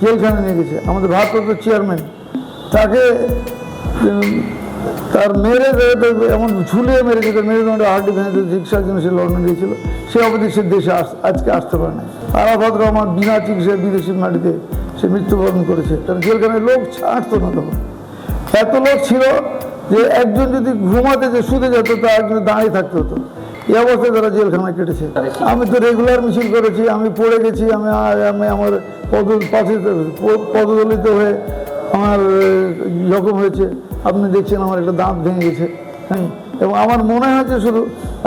জেলখানে নিয়ে গেছে। আমাদের ভারপ্রাপ্ত চেয়ারম্যান, তাকে তার মেরে এমন ঝুলিয়ে মেরে তার মেরে তোমার হাড্ডি ভেঙে চিকিৎসার জন্য সে লন্ডন গিয়েছিল। সে অবধি সে দেশে আজকে আসতে পারে না আরাফাত রহমান বিনা চিকিৎসায় বিদেশি মাটিতে সে মৃত্যুবরণ করেছে। কারণ জেলখানায় লোক ছাড়তো না তখন। এত লোক ছিল যে একজন যদি ঘুমাতে যে শুতে যেত তা একজন দাঁড়িয়ে থাকতে হতো। এই অবস্থায় তারা জেলখানায় কেটেছে। আমি তো রেগুলার মিছিল করেছি, আমি পড়ে গেছি, আমি আমি আমার পদ পাশে পদদলিত হয়ে আমার রকম হয়েছে। আপনি দেখছেন আমার একটা দাঁত ভেঙে গেছে। হ্যাঁ এবং আমার মনে হয়েছে শুধু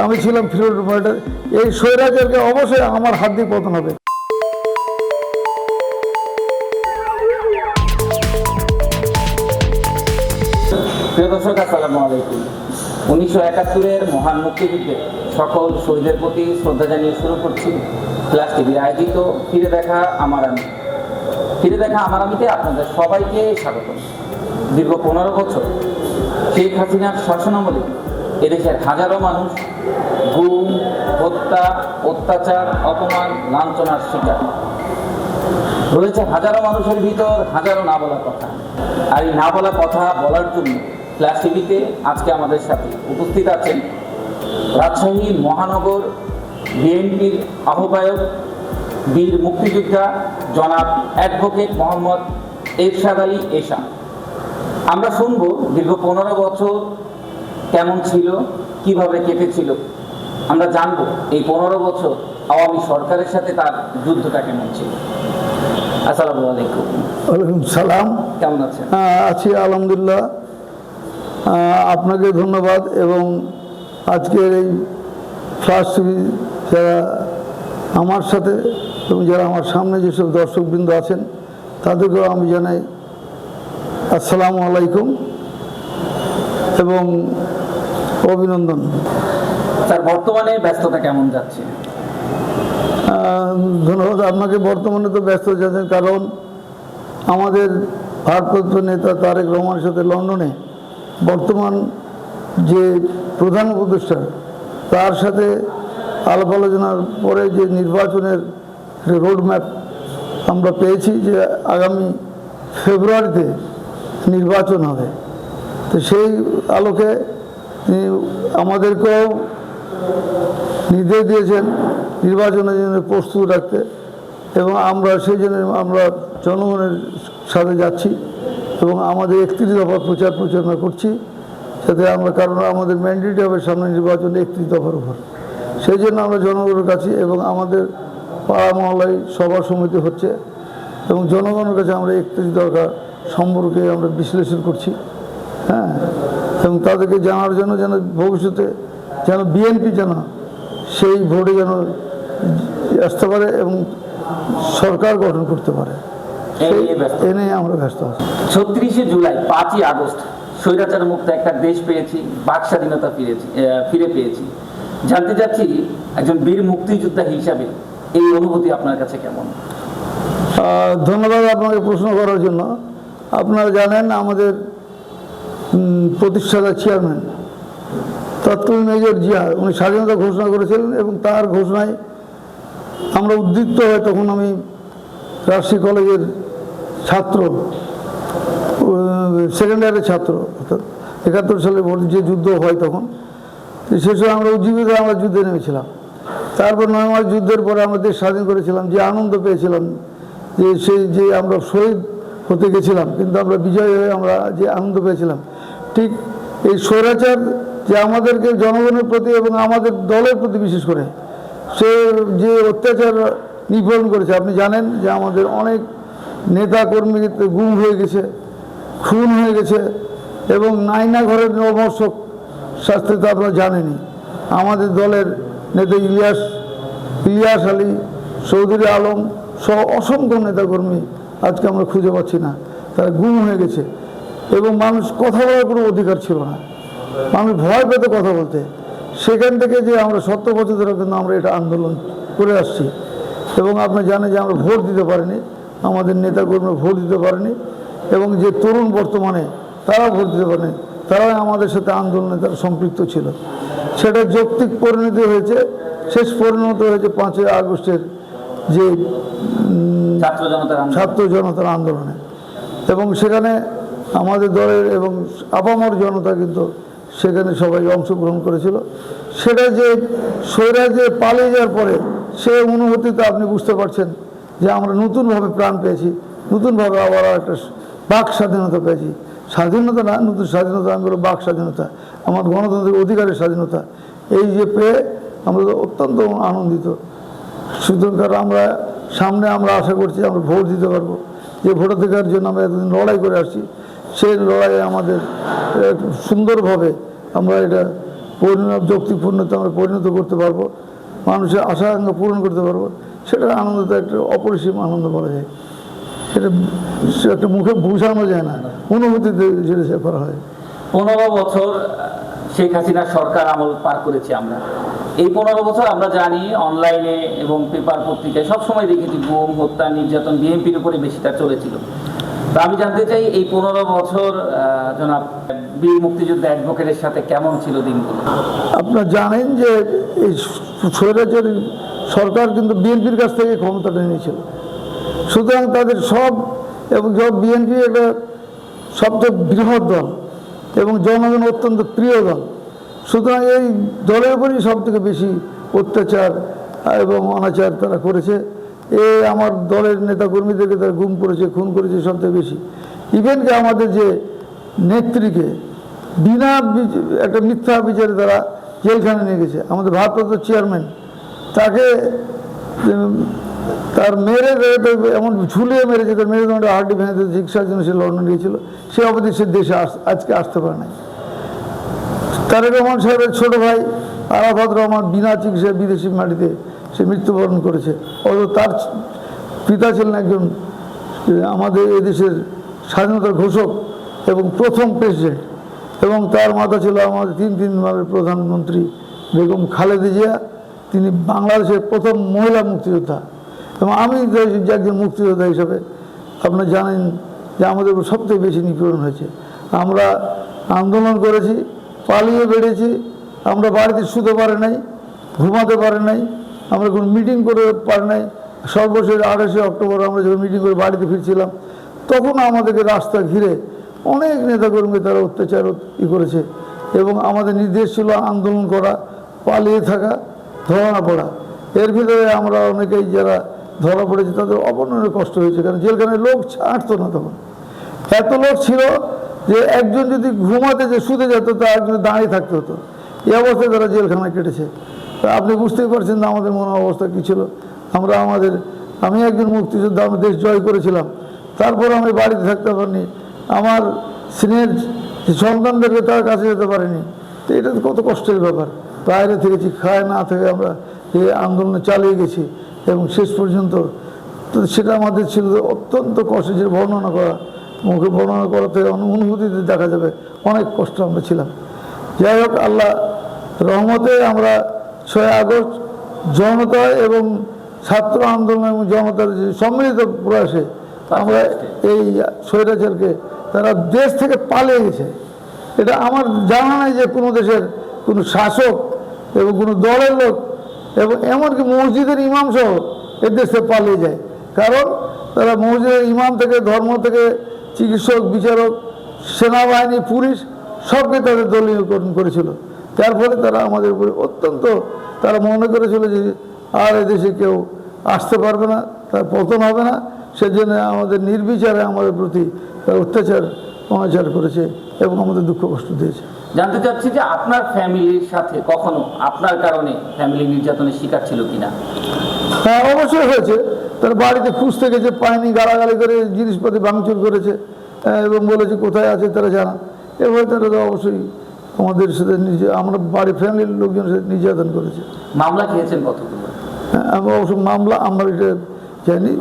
আমি ছিলাম ফিরোড ফাইটার এই স্বৈরাচারকে অবশ্যই আমার হাত দিয়ে পতন হবে। প্রিয় দর্শক, আসসালামু আলাইকুম। উনিশশো একাত্তরের মহান মুক্তিযুদ্ধে সকল শহীদের প্রতি শ্রদ্ধা জানিয়ে শুরু করছি। ক্লাস টিভির আয়োজিত ফিরে দেখা আমার আমি। ফিরে দেখা আমার আমিতে আপনাদের সবাইকে স্বাগত। দীর্ঘ পনেরো বছর শেখ হাসিনার শাসনামলে এদেশের হাজারো মানুষ গুম, হত্যা, অত্যাচার, অপমান, লাঞ্ছনার শিকার। রয়েছে হাজারো মানুষের ভিতর হাজারো না বলা কথা। আর এই না বলা কথা বলার জন্য ক্লাস টিভিতে আজকে আমাদের সাথে উপস্থিত আছেন রাজশাহী মহানগর বিএনপির আহ্বায়ক বীর মুক্তিযোদ্ধা জনাব অ্যাডভোকেট মোহাম্মদ এরশাদ আলী এশা। আমরা শুনব দীর্ঘ পনেরো বছর কেমন ছিল কীভাবে কেটেছিল আমরা জানব এই পনেরো বছর আওয়ামী সরকারের সাথে তার যুদ্ধটা কেমন ছিল। আসসালামু আলাইকুম। ওয়ালাইকুম সালাম। কেমন আছেন? আছি আলহামদুলিল্লাহ। আপনাকে ধন্যবাদ এবং আজকের এই টিভি যারা আমার সাথে এবং যারা আমার সামনে যেসব দর্শকবৃন্দ আছেন তাদেরকেও আমি জানাই আসসালামু আলাইকুম এবং অভিনন্দন। স্যার বর্তমানে ব্যস্ততা কেমন যাচ্ছে? ধন্যবাদ। আপনাকে বর্তমানে তো ব্যস্ত যাচ্ছেন কারণ আমাদের ভারপ্রাপ্ত নেতা তারেক রহমানের সাথে লন্ডনে বর্তমান যে প্রধান উপদেষ্টা, তার সাথে আলাপ আলোচনার পরে যে নির্বাচনের রোড ম্যাপ আমরা পেয়েছি যে আগামী ফেব্রুয়ারিতে নির্বাচন হবে। তো সেই আলোকে তিনি আমাদেরকেও নির্দেশ দিয়েছেন নির্বাচনের জন্য প্রস্তুত রাখতে এবং আমরা সেই জন্য আমরা জনগণের সাথে যাচ্ছি এবং আমাদের একত্রিশ দফার প্রচার প্রচারণা করছি। যাতে আমরা কারণ আমাদের ম্যান্ডেট হবে সামনে নির্বাচন একত্রিশ দফার উপর। সেই জন্য আমরা জনগণের কাছে এবং আমাদের পাড়া মহল্লায় সভা সমিতি হচ্ছে এবং জনগণের কাছে আমরা একত্রিশ দফা সম্পর্কে আমরা বিশ্লেষণ করছি হ্যাঁ? এবং তাদেরকে জানার জন্য যেন ভবিষ্যতে যেন বিএনপি যেন সেই ভোটে যেন আসতে পারে এবং সরকার গঠন করতে পারে। এই সেই নিয়ে এ নিয়ে আমরা ব্যস্ত আছি। ছত্রিশে জুলাই পাঁচই আগস্ট। স্বৈরাচার মুক্ত একটা দেশ পেয়েছি বাক স্বাধীনতা ফিরেছি ফিরে পেয়েছি। জানতে চাচ্ছি একজন বীর মুক্তিযোদ্ধা হিসাবে এই অনুভূতি আপনার কাছে কেমন? ধন্যবাদ আপনাকে প্রশ্ন করার জন্য। আপনারা জানেন আমাদের প্রতিষ্ঠাতা চেয়ারম্যান, তৎকালীন মেজর জিয়া, উনি স্বাধীনতা ঘোষণা করেছিলেন এবং তার ঘোষণায় আমরা উদ্দীপ্ত হয়ে তখন আমি রাজশাহী কলেজের ছাত্র সেকেন্ড ইয়ারের ছাত্র, অর্থাৎ একাত্তর সালে ভোট- যে যুদ্ধ হয় তখন সে সময় আমরা উজ্জীবিত, আমরা যুদ্ধে নেমেছিলাম। তারপর নয় মাস যুদ্ধের পরে আমরা দেশ স্বাধীন করেছিলাম, যে আনন্দ পেয়েছিলাম, যে সেই, যে আমরা শহীদ হতে গেছিলাম, কিন্তু আমরা বিজয় হয়ে আমরা যে আনন্দ পেয়েছিলাম। ঠিক এই স্বৈরাচার যে আমাদেরকে জনগণের প্রতি এবং আমাদের দলের প্রতি বিশেষ করে, সে যে অত্যাচার নিপীড়ন করেছে, আপনি জানেন যে আমাদের অনেক নেতা কর্মী গুম হয়ে গেছে। খুন হয়ে গেছে এবং নাইনা ঘরের নবর্ষক শাস্তি তো আপনারা জানেনই। আমাদের দলের নেতা ইলিয়াস ইলিয়াস আলী, চৌধুরী আলম সহ অসংখ্য নেতাকর্মী আজকে আমরা খুঁজে পাচ্ছি না। তারা গুম হয়ে গেছে এবং মানুষ কথা বলার কোনো অধিকার ছিল না। মানুষ ভয় পেতে কথা বলতে। সেখান থেকে যে আমরা সত্য বছর ধরে কিন্তু আমরা এটা আন্দোলন করে আসছি। এবং আপনি জানেন যে আমরা ভোট দিতে পারিনি। আমাদের নেতাকর্মী ভোট দিতে পারেনি। এবং যে তরুণ বর্তমানে তারা ভোট দিতে পারেনি। তারাও আমাদের সাথে আন্দোলনে তারা সম্পৃক্ত ছিল। সেটা যৌক্তিক পরিণতি হয়েছে। শেষ পরিণত হয়েছে পাঁচই আগস্টের যে ছাত্র জনতার আন্দোলন। এবং সেখানে আমাদের দলের এবং আপামর জনতা কিন্তু সেখানে সবাই অংশগ্রহণ করেছিল। সেটা যে স্বৈরাজে পালিয়ে যাওয়ার পরে সে অনুভূতিতে আপনি বুঝতে পারছেন যে আমরা নতুনভাবে প্রাণ পেয়েছি। নতুনভাবে আবার একটা বাক স্বাধীনতা পেয়েছি। স্বাধীনতা না, নতুন স্বাধীনতা আমি বলব বাক স্বাধীনতা। আমার গণতান্ত্রিক অধিকারের স্বাধীনতা। এই যে পেয়ে আমরা তো অত্যন্ত আনন্দিত। সুতরাং আমরা সামনে আমরা আশা করছি আমরা ভোট দিতে পারব। যে ভোটাধিকার জন্য আমরা এতদিন লড়াই করে আসছি, সেই লড়াইয়ে আমাদের সুন্দরভাবে আমরা এটা পরিণত, যৌক্তিকপূর্ণতা আমরা পরিণত করতে পারব। মানুষের আশা পূরণ করতে পারব। সেটা আনন্দ একটা অপরিসীম আনন্দ বলা যায়। সেটা একটা মুখে বোঝানো যায় না। অনুভূতিতে যেটা করা হয়। পনেরো বছর শেখ হাসিনা সরকার আমল পার করেছি আমরা। এই পনেরো বছর আমরা জানি অনলাইনে এবং পেপার পত্রিকায় সবসময় দেখেছি গুম হত্যা নির্যাতন বিএনপির উপরে বেশিটা চলেছিল। তো আমি জানতে চাই এই পনেরো বছর জনাব বীর মুক্তিযুদ্ধ অ্যাডভোকেটের সাথে কেমন ছিল দিনগুলো? আপনারা জানেন যে এই স্বৈরাচারী সরকার কিন্তু বিএনপির কাছ থেকে ক্ষমতাটা নিয়েছিল। সুতরাং তাদের সব এবং সব বিএনপি একটা সবচেয়ে বৃহৎ দল এবং জনগণ অত্যন্ত প্রিয় দল। সুতরাং এই দলের উপরই সব থেকে বেশি অত্যাচার এবং অনাচার তারা করেছে। এ আমার দলের নেতাকর্মীদেরকে তারা গুম করেছে, খুন করেছে সব থেকে বেশি ইভেনকে আমাদের যে নেত্রীকে বিনা একটা মিথ্যা বিচারে তারা জেলখানে নিয়ে গেছে। আমাদের ভারপ্রাপ্ত চেয়ারম্যান তাকে তার মেরে এমন ঝুলিয়ে মেরেছে, তার মেরুদণ্ডে হাড্ডি ভেঙে চিকিৎসার জন্য সে লন্ডন গিয়েছিল। সে অবধি সে দেশে আজকে আসতে পারে নাই। তারেক রহমান সাহেবের ছোট ভাই আরাফাত রহমান বিনা চিকিৎসায় বিদেশি মাটিতে সে মৃত্যুবরণ করেছে। অথচ তার পিতা ছিলেন একজন, আমাদের এদেশের স্বাধীনতার ঘোষক এবং প্রথম প্রেসিডেন্ট এবং তার মাতা ছিল আমাদের তিন তিনবারের প্রধানমন্ত্রী বেগম খালেদা জিয়া। তিনি বাংলাদেশের প্রথম মহিলা মুক্তিযোদ্ধা। এবং আমি একজন মুক্তিযোদ্ধা হিসেবে আপনারা জানেন যে আমাদের সবথেকে বেশি নিপীড়ন হয়েছে। আমরা আন্দোলন করেছি, পালিয়ে বেড়েছি, আমরা বাড়িতে শুতে পারে নাই, ঘুমাতে পারে নাই, আমরা কোনো মিটিং করে পারে নাই। সর্বশেষ আঠাশে অক্টোবর আমরা যখন মিটিং করে বাড়িতে ফিরছিলাম, তখন আমাদেরকে রাস্তা ঘিরে অনেক নেতাকর্মী তারা অত্যাচার ই করেছে এবং আমাদের নির্দেশ ছিল আন্দোলন করা, পালিয়ে থাকা ধরা পড়া। এর ভিতরে আমরা অনেকেই যারা ধরা পড়েছে, তাদের অপর্ণনের কষ্ট হয়েছে, কারণ জেলখানায় লোক ছাড়তো না তখন। এত লোক ছিল যে একজন যদি ঘুমাতে যে শুতে যেত তা একজন দাঁড়িয়ে থাকতে হতো। এই অবস্থায় তারা জেলখানায় কেটেছে। আপনি বুঝতেই পারছেন না আমাদের মনে অবস্থা কী ছিল। আমরা আমাদের, আমি একজন মুক্তিযোদ্ধা, আমি দেশ জয় করেছিলাম। তারপর আমি বাড়িতে থাকতে পারিনি। আমার স্নেহের সন্তানদেরকে তার কাছে যেতে পারিনি। তো এটা কত কষ্টের ব্যাপার। বাইরে থেকেছি, খায় না থেকে আমরা এই আন্দোলনে চালিয়ে গেছি। এবং শেষ পর্যন্ত তো সেটা আমাদের ছিল অত্যন্ত কষ্ট যে বর্ণনা করা, মুখে বর্ণনা করাতে অনুভূতিতে দেখা যাবে অনেক কষ্ট আমরা ছিলাম। যাই হোক, আল্লাহ রহমতে আমরা ছয় আগস্ট জনতা এবং ছাত্র আন্দোলন এবং জনতার যে সম্মিলিত প্রয়াসে আমরা এই স্বৈরাচারকে তারা দেশ থেকে পালিয়ে গেছে। এটা আমার জানা নাই যে কোনো দেশের কোনো শাসক এবং কোনো দলের লোক এবং এমনকি মসজিদের ইমাম সহ এ দেশে পালিয়ে যায়। কারণ তারা মসজিদের ইমাম থেকে, ধর্ম থেকে, চিকিৎসক, বিচারক, সেনাবাহিনী, পুলিশ সবকে তাদের দলীয়করণ করেছিল। যার ফলে তারা আমাদের উপরে অত্যন্ত, তারা মনে করেছিল যে আর এদেশে কেউ আসতে পারবে না, তার পতন হবে না। সেজন্য আমাদের নির্বিচারে আমাদের প্রতি তারা অত্যাচার, অনাচার করেছে এবং আমাদের দুঃখ কষ্ট দিয়েছে। জানতে চাচ্ছি যে আপনার ফ্যামিলির সাথে কখনো আপনার কারণে ফ্যামিলি নির্যাতনের শিকার ছিল কিনা? হ্যাঁ অবশ্যই হয়েছে। তার বাড়িতে খুঁজতে গেছে পায়নি গালাগালি করে জিনিসপাতি ভাঙচুর করেছে হ্যাঁ, এবং বলেছে কোথায় আছে তারা জানা। এভাবে তারা তো অবশ্যই আমাদের সাথে নিজে আমরা বাড়ি ফ্যামিলির লোকজনের সাথে নির্যাতন করেছে। মামলা খেয়েছেন কতগুলো? হ্যাঁ, অবশ্য মামলা আমরা এটা জানি।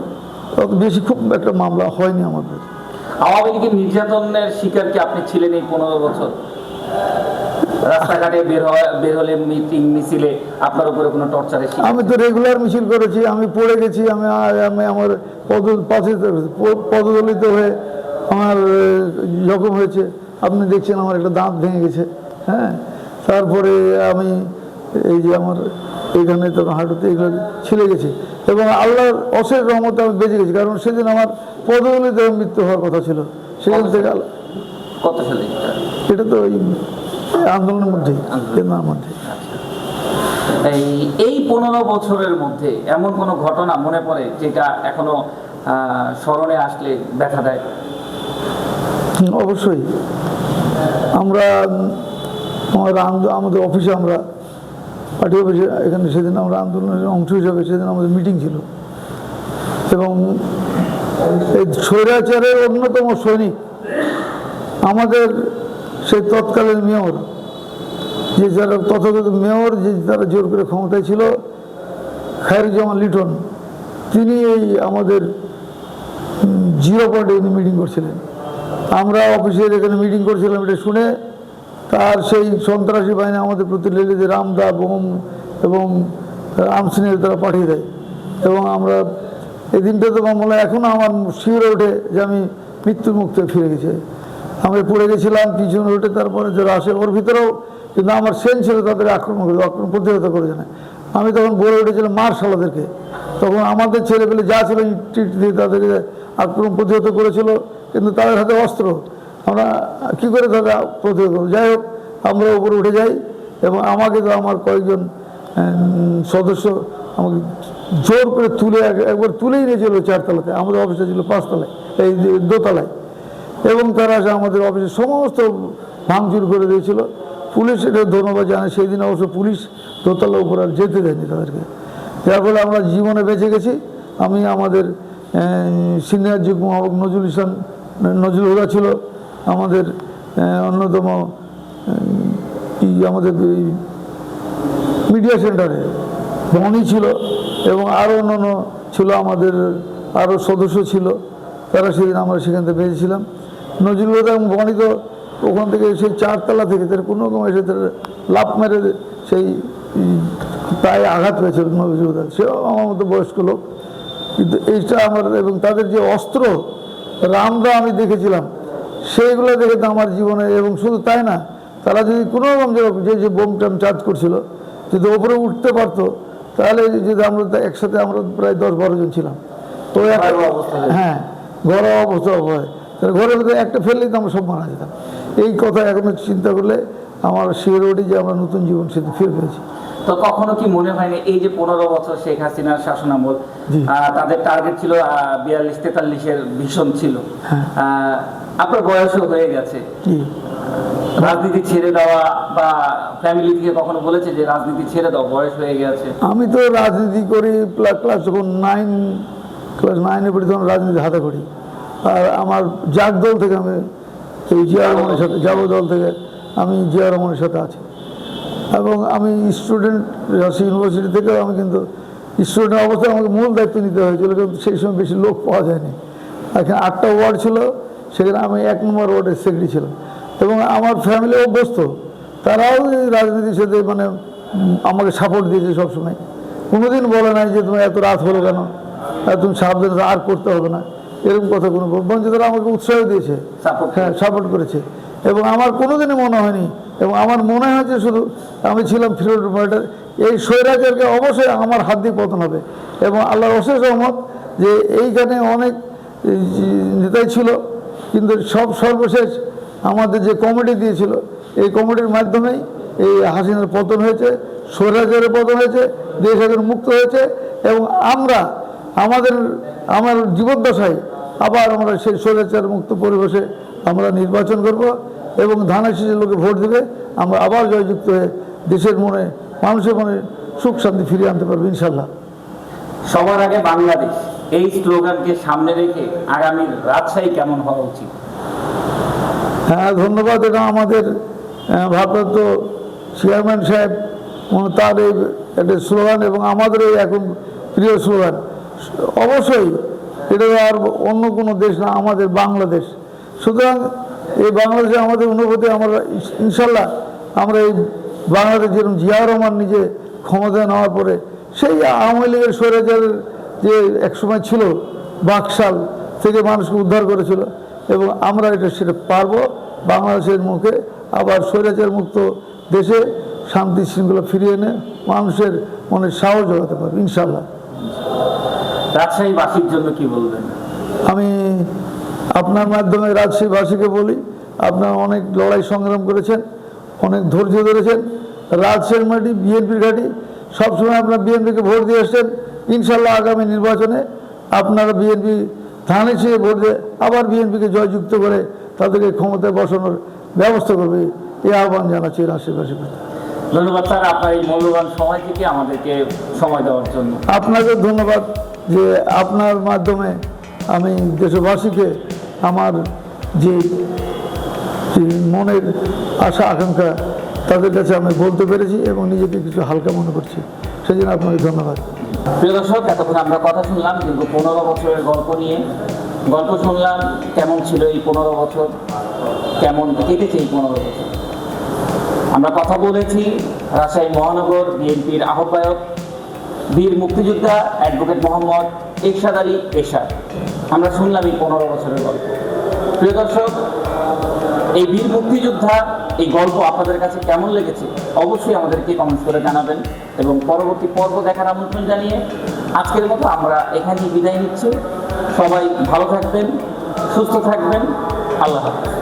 অত বেশি খুব একটা মামলা হয়নি আমার প্রতি আওয়ামী লীগের নির্যাতনের শিকার কি আপনি ছিলেন এই পনেরো বছর? রাস্তাঘাটে বের হয় বের হলে মিটিং মিছিলে আপনার উপরে কোনো টর্চারের আমি তো রেগুলার মিছিল করেছি আমি পড়ে গেছি আমি আমি আমার পদ পদদলিত হয়ে আমার জখম হয়েছে। আপনি দেখছেন আমার একটা দাঁত ভেঙে গেছে হ্যাঁ? তারপরে আমি এই যে আমার এখানে তখন হাঁটুতে এগুলো ছিলে গেছে। এবং আল্লাহর অশেষ রহমতে আমি বেঁচে গেছি কারণ সেদিন আমার পদগুলিতে মৃত্যু হওয়ার কথা ছিল। সেখান থেকে কত সালে? এটা? তো ওই এই আন্দোলনের মধ্যেই কেন্দ্রের মধ্যে। এই এই পনেরো বছরের মধ্যে এমন কোনো ঘটনা মনে পড়ে যেটা এখনও স্মরণে আসলে ব্যথা দেয়? অবশ্যই। আমরা আমাদের অফিসে আমরা পার্টি অফিসে এখানে সেদিন আমরা আন্দোলনের অংশ হিসাবে সেদিন আমাদের মিটিং ছিল। এবং এই স্বৈরাচারের অন্যতম সৈনিক আমাদের সেই তৎকালীন মেয়র। যে যারা তথাগত মেয়র, যে তারা জোর করে ক্ষমতায় ছিল, খায়রুজ্জামান লিটন, তিনি এই আমাদের জিরো পয়েন্টে উনি মিটিং করছিলেন। আমরা অফিসের এখানে মিটিং করছিলাম এটা শুনে, তার সেই সন্ত্রাসী বাহিনী আমাদের প্রতি লেগে যে রামদা বোম এবং আর্মস নিয়ে তারা পাঠিয়ে দেয়। এবং আমরা এই দিনটাতে আমার মনে হয় এখনও আমার শিওরে ওঠে যে আমি মৃত্যুর মুক্ত ফিরে গেছে। আমরা পড়ে গেছিলাম, পিছনে উঠে তারপরে যারা আসে, ওর ভিতরেও কিন্তু আমার সেন ছিল তাদের আক্রমণ করে, আক্রমণ প্রতিহত করেছে না আমি তখন বলে উঠেছিলাম, মার শালাদেরকে। তখন আমাদের ছেলেপেলে যা ছিল ইট দিয়ে তাদেরকে আক্রমণ প্রতিহত করেছিল, কিন্তু তাদের হাতে অস্ত্র। আমরা কি করে তাদের প্রতিহত করব? যাই হোক, আমরা উপরে উঠে যাই এবং আমাকে তো আমার কয়েকজন সদস্য আমাকে জোর করে তুলে এক- একবার তুলেই নিয়েছিল চারতলাতে। আমাদের অফিসটা ছিল পাঁচতলায়, এই দোতলায়। এবং তারা আমাদের অফিসে, সমস্ত ভাঙচুর করে দিয়েছিল। পুলিশ এটা ধন্যবাদ জানায় সেই দিন অবশ্য পুলিশ দোতলা উপর আর যেতে দেয়নি তাদেরকে। যার ফলে আমরা জীবনে বেঁচে গেছি। আমি আমাদের সিনিয়র যুগ্ম আহ্বায়ক নজরুল ইসলাম, নজরুল হুদা ছিল আমাদের অন্যতম আমাদের মিডিয়া সেন্টারে। বনি ছিল এবং আরও অন্য ছিল আমাদের আরও সদস্য ছিল। তারা সেদিন আমরা সেখান থেকে বেঁচেছিলাম নজরুল এবং বনি তো ওখান থেকে সেই চারতলা থেকে তার কোনো রকম এসে তার লাভ মেরে সেই পায়ে আঘাত পেয়েছিল নজরুল সেও আমার মতো বয়স্ক লোক। কিন্তু এইটা আমার এবং তাদের যে অস্ত্র রামদা আমি দেখেছিলাম। সেইগুলো দেখে তো আমার জীবনে এবং শুধু তাই না তারা যদি কোনো রকম যে- যে বোম টাম চার্জ করছিল যদি ওপরে উঠতে পারতো তাহলে যদি আমরা একসাথে আমরা প্রায় দশ বারো জন ছিলাম। তো হ্যাঁ ঘরোয়া অবস্থা হয়। ঘরের ভিতরে একটা ফেললেই তো আমরা সব মারা যেতাম। এই কথা এখনও চিন্তা করলে আমার শিওর ওঠি যে আমরা নতুন জীবন সেতু ফিরে পেয়েছি। তো কখনো কি মনে হয়নি এই যে পনেরো বছর শেখ হাসিনার শাসনামল তাদের টার্গেট ছিল বিয়াল্লিশ তেতাল্লিশের ভীষণ ছিল। হ্যাঁ। আপনার বয়সও হয়ে গেছে। রাজনীতি ছেড়ে দেওয়া বা ফ্যামিলি থেকে কখনো বলেছে যে রাজনীতি ছেড়ে দাও বয়স হয়ে গেছে? আমি তো রাজনীতি করি ক্লাস যখন নাইন ক্লাস নাইনে পড়ি তখন রাজনীতি হাতে করি। আর আমার জাগ দল থেকে আমি, এই জিয়া রহমানের সাথে, যাব দল থেকে, আমি জিয়া রহমানের সাথে আছি। এবং আমি স্টুডেন্ট, রাজশাহী ইউনিভার্সিটি থেকেও আমি কিন্তু স্টুডেন্ট অবস্থায় আমাকে মূল দায়িত্ব নিতে হয়েছিল, কিন্তু সেই সময় বেশি লোক পাওয়া যায়নি। এখানে আটটা ওয়ার্ড ছিল, সেখানে আমি এক নম্বর ওয়ার্ডের সেক্রেটারি ছিলাম। এবং আমার ফ্যামিলি অভ্যস্ত, তারাও এই রাজনীতির সাথে মানে আমাকে সাপোর্ট দিয়েছে সবসময়। কোনোদিন বলে নাই যে তুমি এত রাত হলো কেন? তুমি সাবধানে, আর করতে হবে না। এরকম কথা কোনো বরঞ্চ আমাকে উৎসাহ দিয়েছে হ্যাঁ সাপোর্ট করেছে। এবং আমার কোনোদিনই মনে হয়নি এবং আমার মনে হয়েছে শুধু আমি ছিলাম ফিরোড ফাইটার এই স্বৈরাচারকে অবশ্যই আমার হাত দিয়ে পতন হবে। এবং আল্লাহর অশেষ রহমত যে এইখানে অনেক নেতাই ছিল কিন্তু সব সর্বশেষ আমাদের যে কমিটি দিয়েছিল এই কমিটির মাধ্যমেই এই হাসিনার পতন হয়েছে স্বৈরাচারের পতন হয়েছে দেশ এখন মুক্ত হয়েছে এবং আমরা আমাদের আমার জীবদ্দশায় আবার আমরা সেই স্বৈরাচার মুক্ত পরিবেশে আমরা নির্বাচন করব এবং ধানের শীষের লোকে ভোট দেবে আমরা আবার জয়যুক্ত হয়ে দেশের মনে মানুষের মনে সুখ শান্তি ফিরিয়ে আনতে পারব ইনশাল্লাহ সবার আগে বাংলাদেশ এই স্লোগানকে সামনে রেখে আগামী রাজশাহী কেমন হওয়া উচিত? হ্যাঁ ধন্যবাদ এটা আমাদের ভারপ্রাপ্ত চেয়ারম্যান সাহেব তার এই একটা স্লোগান এবং আমাদের এই এখন প্রিয় স্লোগান। অবশ্যই এটা আর অন্য কোনো দেশ না, আমাদের বাংলাদেশ। সুতরাং এই বাংলাদেশে আমাদের অনুভূতি, আমরা ইনশাল্লাহ আমরা এই বাংলাদেশ যেরকম জিয়াউর রহমান নিজে ক্ষমতায় নেওয়ার পরে, সেই আওয়ামী লীগের স্বৈরাচারের যে একসময় ছিল বাকশাল থেকে মানুষকে উদ্ধার করেছিল, এবং আমরা এটা সেটা পারব বাংলাদেশের মুখে। আবার স্বৈরাচার মুক্ত দেশে শান্তি শৃঙ্খলা ফিরিয়ে এনে মানুষের মনে সাহস জোগাতে পারবে, ইনশাল্লাহ। রাজশাহীবাসীর জন্য কি বলবেন? আমি আপনার মাধ্যমে রাজশাহীবাসীকে বলি আপনারা অনেক লড়াই সংগ্রাম করেছেন অনেক ধৈর্য ধরেছেন। রাজশাহীর মাটি বিএনপির ঘাঁটি সবসময় আপনার বিএনপিকে ভোট দিয়ে এসছেন। ইনশাল্লাহ আগামী নির্বাচনে আপনারা বিএনপি ধানে ছেড়ে ভোট দিয়ে আবার বিএনপিকে জয়যুক্ত করে তাদেরকে ক্ষমতায় বসানোর ব্যবস্থা করবে। এই আহ্বান জানাচ্ছি প্রতি ধন্যবাদ স্যার আপনার এই মূল্যবান সময় থেকে আমাদেরকে সময় দেওয়ার জন্য। আপনাকে ধন্যবাদ। যে আপনার মাধ্যমে আমি দেশবাসীকে আমার যে মনের আশা, আকাঙ্ক্ষা, তাদের কাছে আমি বলতে পেরেছি এবং নিজেকে কিছু হালকা মনে করছি। সেই জন্য আপনাকে ধন্যবাদ। প্রিয় দর্শক, এতক্ষণ আমরা কথা শুনলাম, কিন্তু পনেরো বছরের গল্প নিয়ে গল্প শুনলাম, কেমন ছিল এই পনেরো বছর? কেমন কেটেছে এই পনেরো বছর? আমরা কথা বলেছি রাজশাহী মহানগর বিএনপির আহ্বায়ক বীর মুক্তিযোদ্ধা অ্যাডভোকেট মোহাম্মদ এরশাদ আলী এরশাদ। আমরা শুনলাম এই পনেরো বছরের গল্প। প্রিয় দর্শক, এই বীর মুক্তিযোদ্ধা, এই গল্প আপনাদের কাছে কেমন লেগেছে? অবশ্যই আমাদেরকে কমেন্টস করে জানাবেন এবং পরবর্তী পর্ব দেখার আমন্ত্রণ জানিয়ে আজকের মতো আমরা এখানেই বিদায় নিচ্ছি। সবাই ভালো থাকবেন, সুস্থ থাকবেন। আল্লাহ হাফেজ।